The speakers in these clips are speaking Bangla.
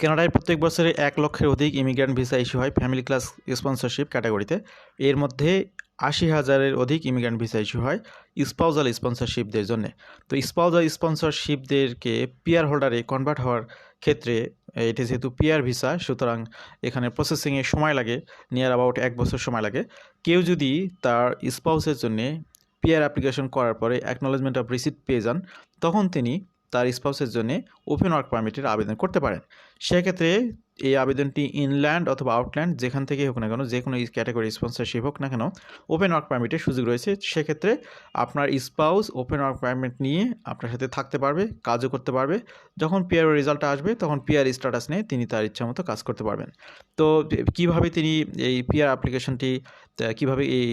কানাডায় প্রত্যেক বছরে এক লক্ষের অধিক ইমিগ্রান্ট ভিসা ইস্যু হয় ফ্যামিলি ক্লাস স্পন্সরশিপ ক্যাটাগরিতে এর মধ্যে আশি হাজারের অধিক ইমিগ্রান্ট ভিসা ইস্যু হয় স্পাউজাল স্পন্সরশিপদের জন্য। তো স্পাউজাল স্পন্সরশিপদেরকে পিয়ার হোল্ডারে কনভার্ট হওয়ার ক্ষেত্রে এটি যেহেতু পিয়ার ভিসা সুতরাং এখানে প্রসেসিংয়ে সময় লাগে নিয়ার অ্যাবাউট এক বছর সময় লাগে। কেউ যদি তার স্পাউসের জন্যে পিয়ার অ্যাপ্লিকেশন করার পরে অ্যাকনোলেজমেন্ট অফ রিসিপ্ট পেয়ে যান, তখন তিনি তার স্পাউসের জন্য ওপেন ওয়ার্ক পারমিটের আবেদন করতে পারেন। সেক্ষেত্রে এই আবেদনটি ইনল্যান্ড অথবা আউটল্যান্ড, যেখান থেকে হোক না কেন, যে কোনো ক্যাটাগরি স্পন্সরশিপ হোক না কেন ওপেন ওয়ার্ক পারমিটের সুযোগ রয়েছে। সেক্ষেত্রে আপনার স্পাউস ওপেন ওয়ার্ক পারমিট নিয়ে আপনার সাথে থাকতে পারবে, কাজও করতে পারবে। যখন পিয়ার রেজাল্ট আসবে, তখন পিয়ার স্ট্যাটাস নিয়ে তিনি তার ইচ্ছা মতো কাজ করতে পারবেন। তো কীভাবে তিনি এই পিয়ার অ্যাপ্লিকেশনটি কীভাবে এই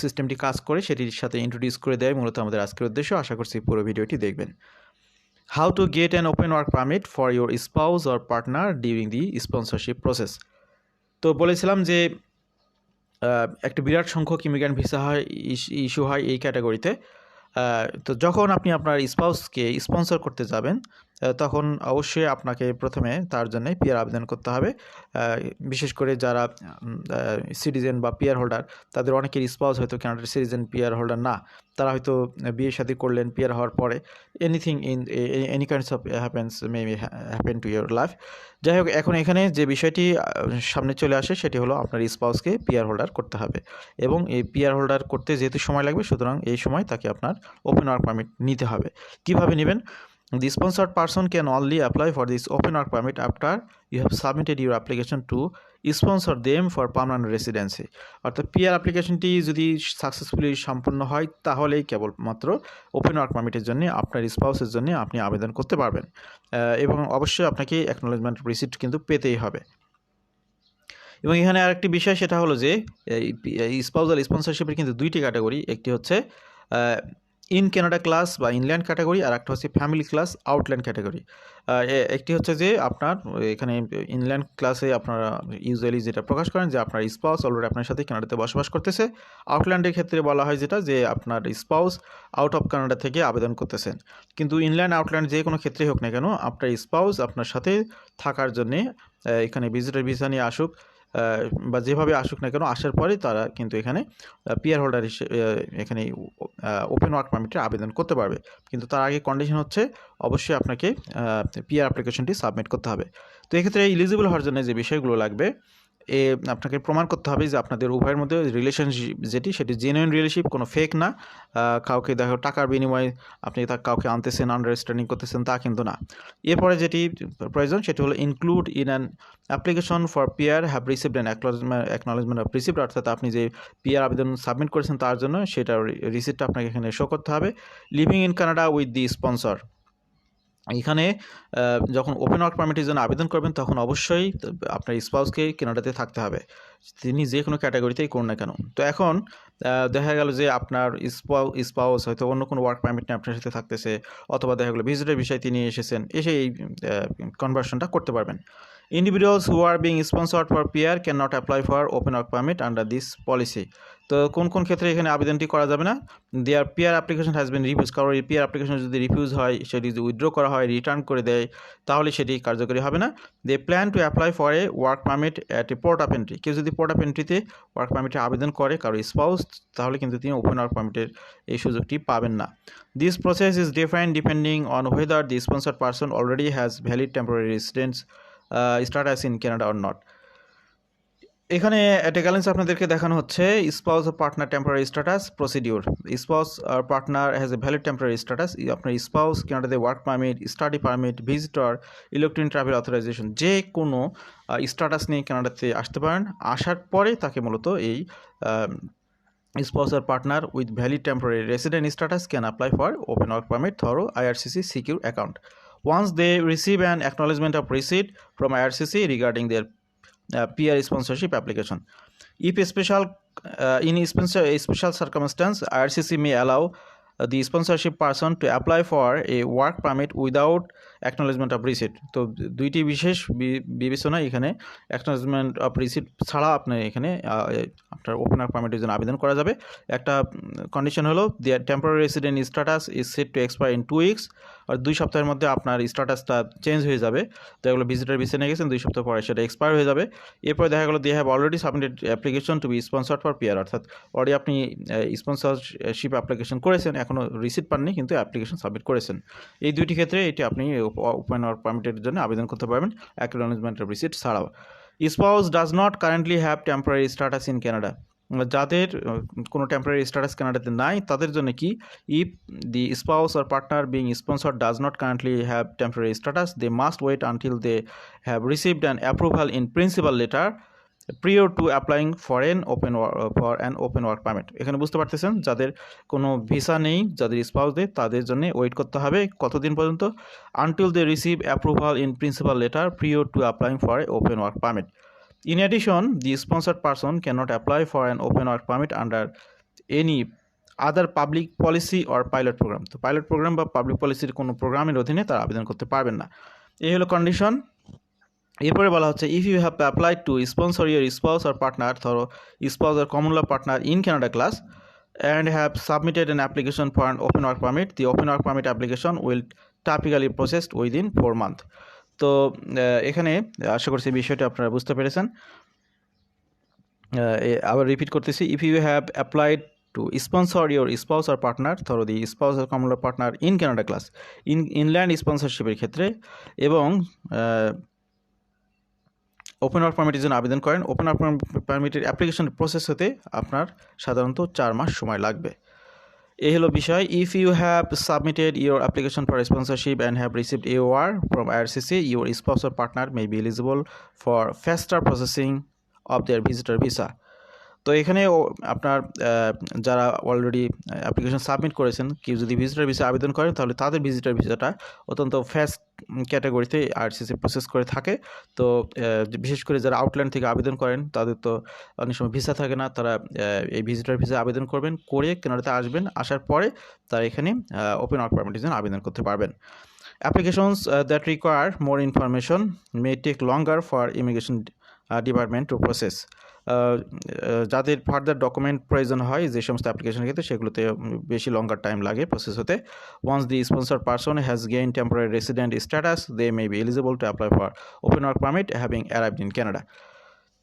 সিস্টেমটি কাজ করে, সেটির সাথে ইন্ট্রোডিউস করে দেয়, মূলত আমাদের আজকের উদ্দেশ্য। আশা করছি পুরো ভিডিওটি দেখবেন। How to get an open work permit for your spouse or partner during the sponsorship process তো বলেছিলাম যে একটা বিরাট সংখ্যক ইমিগ্রেন্ট ভিসা হয় ইস্যু হয় এই ক্যাটাগরিতে তো। যখন আপনি আপনার স্পাউসকে স্পন্সর করতে যাবেন তখন অবশ্যই আপনাকে প্রথমে তার জন্য পিয়ার আবেদন করতে হবে। বিশেষ করে যারা সিটিজেন বা পিয়ার হোল্ডার তাদের অনেকের স্পাউস হয়তো কানাডার সিটিজেন পিয়ার হোল্ডার না। তারা হয়তো বিয়ে শাদী করলেন পিয়ার হওয়ার পরে। Anything in any kinds of happens may happen to your life যাই হোক, এখন এখানে যে বিষয়টি সামনে চলে আসে সেটি হলো আপনার স্পাউসকে পিয়ার হোল্ডার করতে হবে। এবং এই পিয়ার হোল্ডার করতে যেহেতু সময় লাগবে, সুতরাং এই সময় তাকে আপনার ওপেন ওয়ার্ক পারমিট নিতে হবে। কীভাবে নেবেন? The sponsored person can only apply for this open work permit after you have submitted your application to sponsor them for permanent residency. অর্থাৎ পিআর অ্যাপ্লিকেশনটি যদি সাকসেসফুলি সম্পন্ন হয়, তাহলেই কেবলমাত্র ওপেন ওয়ার্ক পারমিটের জন্য আপনার স্পাউসের জন্য আপনি আবেদন করতে পারবেন। এবং অবশ্যই আপনাকে অ্যাকনোলেজমেন্ট রিসিপ্ট কিন্তু পেতেই হবে। এবং এখানে আরেকটি বিষয়, সেটা হলো যে স্পাউজাল স্পন্সরশিপের কিন্তু দুইটি ক্যাটাগরি একটি হচ্ছে ইন কানাডা ক্লাস বা ইনল্যান্ড ক্যাটাগরি আর একটা হচ্ছে ফ্যামিলি ক্লাস, আউটল্যান্ড ক্যাটাগরি। একটি হচ্ছে যে আপনার এখানে ইনল্যান্ড ক্লাসে আপনারা ইউজুয়ালি যেটা প্রকাশ করেন যে আপনার স্পাউস অলরেডি আপনার সাথে কানাডাতে বসবাস করতেছে। আউটল্যান্ডের ক্ষেত্রে বলা হয় যেটা যে আপনার স্পাউস আউট অফ কানাডা থেকে আবেদন করতেছেন। কিন্তু ইনল্যান্ড, আউটল্যান্ড যে কোনো ক্ষেত্রেই হোক না কেন, আপনার স্পাউস আপনার সাথে থাকার জন্যে এখানে ভিজিটার ভিসা নিয়ে আসুক। বা যেভাবে আসুক না কেন, আসার পরে তারা কিন্তু এখানে পিয়ার হোল্ডার হিসেবে এখানে ওপেন ওয়ার্ক পারমিটের আবেদন করতে পারবে। কিন্তু তার আগে কন্ডিশন হচ্ছে, অবশ্যই আপনাকে পিয়ার অ্যাপ্লিকেশনটি সাবমিট করতে হবে। তো এক্ষেত্রে ইলিজিবল হওয়ার জন্য যে বিষয়গুলো লাগবে এ, আপনাকে প্রমাণ করতে হবে যে আপনাদের উভয়ের মধ্যে রিলেশনশিপ যেটি, সেটি জেনুইন রিলেশনশিপ কোনো ফেক না। কাউকে দেখো টাকার বিনিময়ে আপনি তা কাউকে আনতেছেন আন্ডারস্ট্যান্ডিং করতেছেন, তা কিন্তু না। এরপরে যেটি প্রয়োজন, সেটি হলো include in an application for PR have received an acknowledgement of receipt অর্থাৎ আপনি যে পিয়ার আবেদন সাবমিট করেছেন তার জন্য সেটার রিসিপ্টটা আপনাকে এখানে শো করতে হবে। Living in Canada with the sponsor এখানে যখন ওপেন ওয়ার্ক পারমিটের জন্য আবেদন করবেন, তখন অবশ্যই আপনার স্পাউসকে কেনাডাতে থাকতে হবে। তিনি যে কোনো ক্যাটাগরিতেই করুন না কেন। তো এখন দেখা গেল যে আপনার স্পাউ স্পাউস হয়তো অন্য কোনো ওয়ার্ক পারমিট নিয়ে আপনার সাথে থাকতেছে, অথবা দেখা গেলো ভিজিটের বিষয়ে তিনি এসেছেন, এসে এই কনভার্সনটা করতে পারবেন। Individuals who are being sponsored for PR can not apply for open work permit under this policy তো কোন কোন ক্ষেত্রে এখানে আবেদনটি করা যাবে না? There PR application has been refused এই পিয়ার অ্যাপ্লিকেশন যদি রিফিউজ হয়, সেটি যদি উইথড্র করা হয় রিটার্ন করে দেয়, তাহলে সেটি কার্যকরী হবে না। They plan to apply for a work permit at a port of entry কেউ যদি পোর্ট অফ এন্ট্রিতে ওয়ার্ক পারমিটে আবেদন করে কারও স্পাউস তাহলে কিন্তু তিনি ওপেন ওয়ার্ক পারমিটের এই সুযোগটি পাবেন না। This process is define depending on whether the sponsor person already has valid temporary residence status in Canada or not এখানে অ্যাটেকালেন্স আপনাদেরকে দেখানো হচ্ছে spouse partner temporary status procedure spouse partner has a valid temporary status আপনার spouse কেনাটাতে work permit study permit visitor electronic travel authorization যে কোনো স্ট্যাটাস নিয়ে কেনাডাতে আসতে পারেন, আসার পরে তাকে মূলত এই spouse or partner with valid temporary resident status can apply for open work permit through IRCC secure account once they receive and acknowledgement of receipt from IRCC regarding their uh, PR sponsorship application. If a special uh, in a special, a special circumstance, IRCC may allow uh, the sponsorship person to apply for a work permit without acknowledgement of receipt তো দুইটি বিশেষ বি- বিবেচনায় এখানে অ্যাকনোলেজমেন্ট অফ রিসিট ছাড়া আপনার এখানে আপনার ওপেন ওয়ার্ক পারমিটের জন্য আবেদন করা যাবে। একটা কন্ডিশন হলো their temporary resident status is set to expire in two weeks আর দুই সপ্তাহের মধ্যে আপনার স্ট্যাটাসটা চেঞ্জ হয়ে যাবে। তো এগুলো ভিজিটার ভিসে নিয়ে গেছেন, দুই সপ্তাহ পরে সেটা এক্সপায়ার হয়ে যাবে। এরপরে দেখা গেলো they have already submitted application to be sponsored for PR অর্থাৎ অলরেডি আপনি স্পন্সরশিপ অ্যাপ্লিকেশন করেছেন এখনও রিসিট পাননি, কিন্তু অ্যাপ্লিকেশন সাবমিট করেছেন। এই দুইটি ক্ষেত্রে এটি আপনি ওপেন ওয়ার্ক পারমিটের জন্য আবেদন করতে পারবেন। অ্যাকনোলেজমেন্ট অফ রিসিট ছাড়াও। Spouse does not currently have temporary status in Canada যাদের কোনো টেম্পোরারি স্ট্যাটাস কানাডাতে নাই, তাদের জন্য কি? If the spouse or partner being sponsor does not currently have temporary status they must wait until they have received an approval in principle letter prior to applying for an open for an open work permit এখানে বুঝতে পারতেছেন যাদের কোনো ভিসা নেই যাদের স্পাউসদের তাদের জন্য ওয়েট করতে হবে কতদিন পর্যন্ত? Until they receive approval in principle letter prior to applying for a open work permit In addition, the sponsored person cannot apply for an open work permit under any other public policy or pilot program তো পাইলট প্রোগ্রাম বা পাবলিক পলিসির কোনো প্রোগ্রামের অধীনে তারা আবেদন করতে পারবেন না। এই হলো কন্ডিশন এরপরে বলা হচ্ছে if you have applied to sponsor your spouse or partner ধরো spouse or common law partner in Canada class and have submitted an application for an open work permit, the open work permit application will typically processed within four month তো এখানে আশা করছি বিষয়টা আপনারা বুঝতে পেরেছেন। আবার রিপিট করতেছি। If you have applied to sponsor your spouse or partner ধরো the spouse or common law partner in Canada class in inland স্পন্সরশিপের ক্ষেত্রে এবং ওপেন ওয়ার্ক পারমিটের জন্য আবেদন করেন। ওপেন ওয়ার্ক পারমিটের অ্যাপ্লিকেশন প্রসেস হতে আপনার সাধারণত চার মাস সময় লাগবে। এই হলো বিষয় if you have submitted your application for sponsorship and have received you AOR from IRCC your spouse or partner may be eligible for faster processing of their visitor visa তো এখানে আপনার যারা অলরেডি অ্যাপ্লিকেশন সাবমিট করেছেন, কেউ যদি ভিজিটার ভিসা আবেদন করেন, তাহলে তাদের ভিজিটার ভিসাটা অত্যন্ত ফাস্ট ক্যাটাগরিতে আরসিসি প্রসেস করে থাকে। তো বিশেষ করে যারা আউটল্যান্ড থেকে আবেদন করেন তাদের তো অনেক সময় ভিসা থাকে না তারা এই ভিজিটার ভিসা আবেদন করবেন করে কেনাডাতে আসবেন আসার পরে তারা এখানে ওপেন ওয়ার্ক পারমিটের জন্য আবেদন করতে পারবেন। Applications that that more information may take longer for for department uh, department যাদের ফার্দার ডকুমেন্ট প্রয়োজন হয় যে সমস্ত অ্যাপ্লিকেশনের ক্ষেত্রে সেগুলোতে বেশি লঙ্গার টাইম লাগে প্রসেস হতে। Once the sponsor person has gain temporary resident status they may be eligible to apply for open work permit having arrived in Canada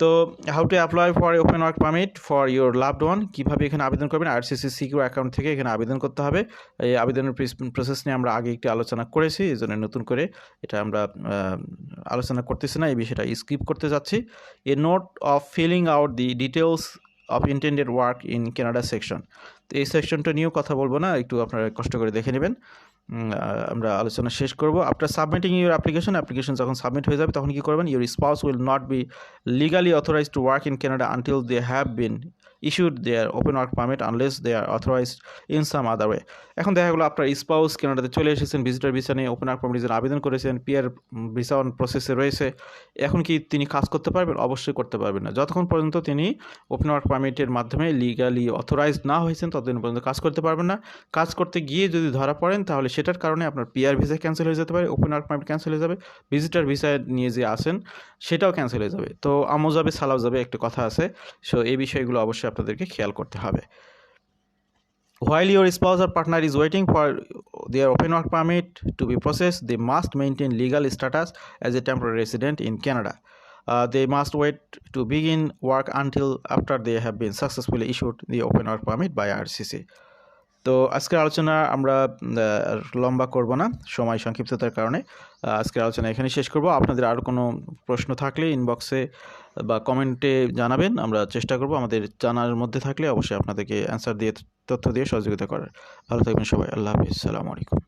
তো how to apply for open work permit for your loved one কীভাবে এখানে আবেদন করবেন আরসিসি সিকিউর অ্যাকাউন্ট থেকে এখানে আবেদন করতে হবে। এই আবেদনের প্রসেস নিয়ে আমরা আগে একটি আলোচনা করেছি, এই জন্য নতুন করে এটা আমরা আলোচনা করতেছি না, এই বিষয়টা স্কিপ করতে যাচ্ছি। A note of filling out the details of intended work in Canada section তো এই সেকশনটা নিয়েও কথা বলব না, একটু আপনারা কষ্ট করে দেখে নেবেন। আমরা আলোচনা শেষ করব। After submitting your application application যখন সাবমিট হয়ে যাবে, তখন কি করবেন? Your spouse will not be legally authorized to work in Canada until they have been issued their open work permit unless they are authorized in some other way. এখন দেখা গেলো আপনার স্পাউস কানাডাতে চলে এসেছেন ভিজিটার ভিসা নিয়ে ওপেন ওয়ার্ক পারমিটের জন্য আবেদন করেছেন পিয়ার ভিসা অন প্রসেসে রয়েছে। এখন কি তিনি কাজ করতে পারবেন? অবশ্যই করতে পারবেন না। যতক্ষণ পর্যন্ত তিনি ওপেন ওয়ার্ক পারমিটের মাধ্যমে লিগালি অথরাইজড না হয়েছেন, ততদিন পর্যন্ত কাজ করতে পারবেন না। কাজ করতে গিয়ে যদি ধরা পড়েন, তাহলে সেটার কারণে আপনার পিয়ার ভিসা ক্যান্সেল হয়ে যেতে পারে ওপেন ওয়ার্ক পারমিট ক্যান্সেল হয়ে যাবে। ভিজিটার ভিসা নিয়ে যে আসেন সেটাও ক্যান্সেল হয়ে যাবে। তো আমও যাবে সালাও যাবে, একটা কথা আছে। সো এই বিষয়গুলো অবশ্যই আপনাদেরকে খেয়াল করতে হবে। While your spouse or partner is waiting for their open work permit to be process they must maintain legal status as a temporary resident in Canada they must wait to begin work until after they have been successfully issued the open work permit by R CC তো আজকের আলোচনা আমরা লম্বা করব না, সময় সংক্ষিপ্ততার কারণে। আজকের আলোচনা এখানে শেষ করব। আপনাদের আর কোনো প্রশ্ন থাকলে ইনবক্সে বা কমেন্টে জানাবেন, আমরা চেষ্টা করব আমাদের জানার মধ্যে থাকলে অবশ্যই আপনাদেরকে অ্যান্সার দিয়ে, তথ্য দিয়ে সহযোগিতা করার। ভালো থাকবেন সবাই, আল্লাহ হাফিজ, সালামু আলাইকুম।